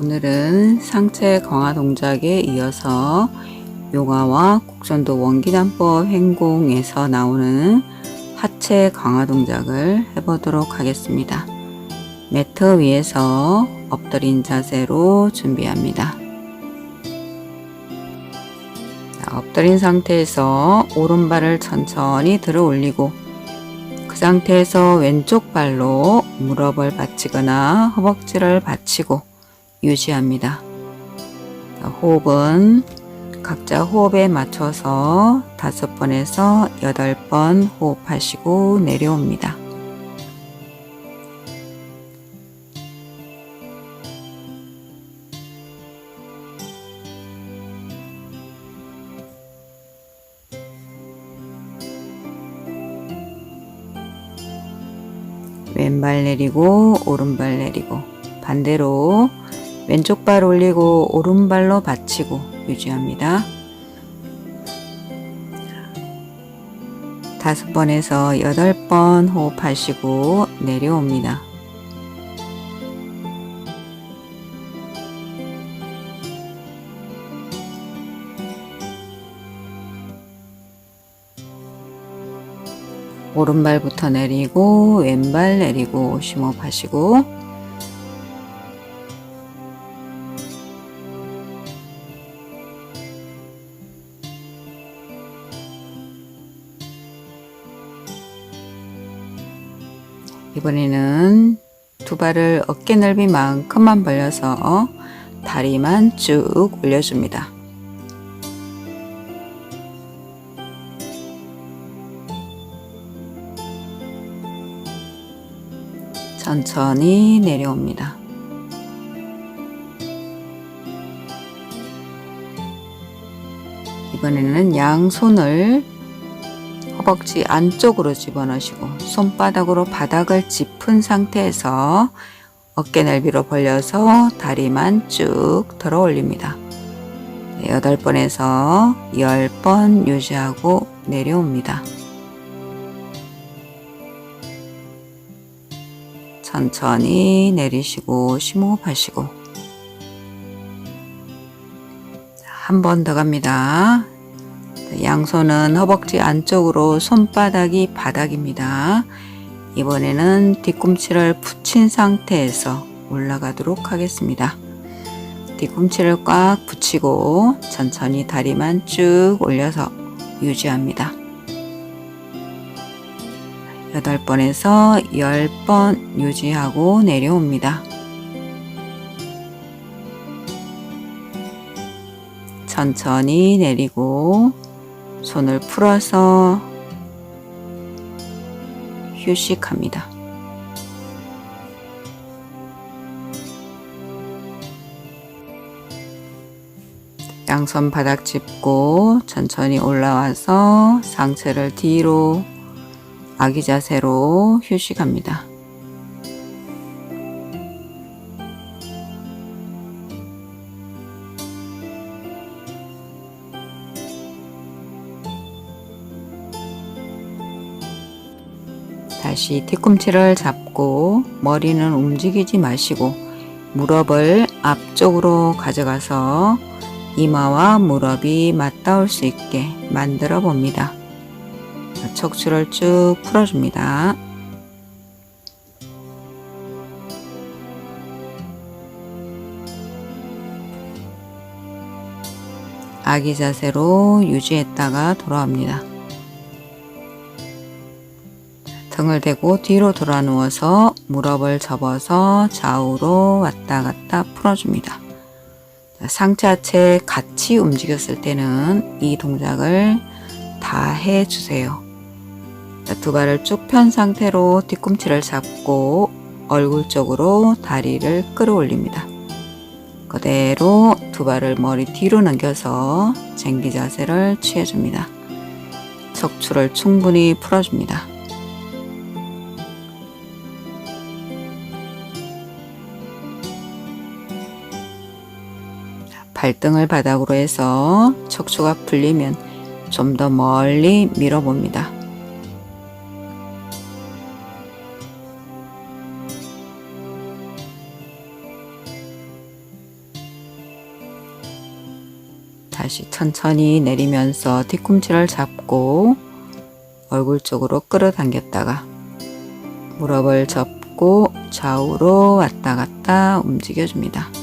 오늘은 상체 강화 동작에 이어서 요가와 곡선도 원기단법 행공에서 나오는 하체 강화 동작을 해보도록 하겠습니다. 매트 위에서 엎드린 자세로 준비합니다. 자, 엎드린 상태에서 오른발을 천천히 들어 올리고 그 상태에서 왼쪽 발로 무릎을 받치거나 허벅지를 받치고 유지합니다. 자, 호흡은 각자 호흡에 맞춰서 다섯 번에서 여덟 번 호흡하시고 내려옵니다. 왼발 내리고 오른발 내리고 반대로 왼쪽 발 올리고 오른발로 받치고 유지합니다. 다섯 번에서 여덟 번 호흡하시고 내려옵니다. 오른발부터 내리고 왼발 내리고 심호흡하시고 이번에는 두 발을 어깨 넓이만큼만 벌려서 다리만 쭉 올려줍니다. 천천히 내려옵니다. 이번에는 양손을 허벅지 안쪽으로 집어넣으시고 손바닥으로 바닥을 짚은 상태에서 어깨 넓이로 벌려서 다리만 쭉 들어 올립니다. 8번에서 10번 유지하고 내려옵니다. 천천히 내리시고 심호흡하시고 한 번 더 갑니다. 양손은 허벅지 안쪽으로 손바닥이 바닥입니다. 이번에는 뒤꿈치를 붙인 상태에서 올라가도록 하겠습니다. 뒤꿈치를 꽉 붙이고 천천히 다리만 쭉 올려서 유지합니다. 8번에서 10번 유지하고 내려옵니다. 천천히 내리고 손을 풀어서 휴식합니다. 양손 바닥 짚고 천천히 올라와서 상체를 뒤로 아기 자세로 휴식합니다. 다시 뒤꿈치를 잡고 머리는 움직이지 마시고 무릎을 앞쪽으로 가져가서 이마와 무릎이 맞닿을 수 있게 만들어 봅니다. 척추를 쭉 풀어줍니다. 아기 자세로 유지했다가 돌아옵니다. 등을 대고 뒤로 돌아 누워서 무릎을 접어서 좌우로 왔다 갔다 풀어줍니다. 상체 하체 같이 움직였을 때는 이 동작을 다 해주세요. 두 발을 쭉 편 상태로 뒤꿈치를 잡고 얼굴 쪽으로 다리를 끌어올립니다. 그대로 두 발을 머리 뒤로 넘겨서 쟁기 자세를 취해줍니다. 척추를 충분히 풀어줍니다. 발등을 바닥으로 해서 척추가 풀리면 좀 더 멀리 밀어봅니다. 다시 천천히 내리면서 뒤꿈치를 잡고 얼굴 쪽으로 끌어당겼다가 무릎을 접고 좌우로 왔다 갔다 움직여줍니다.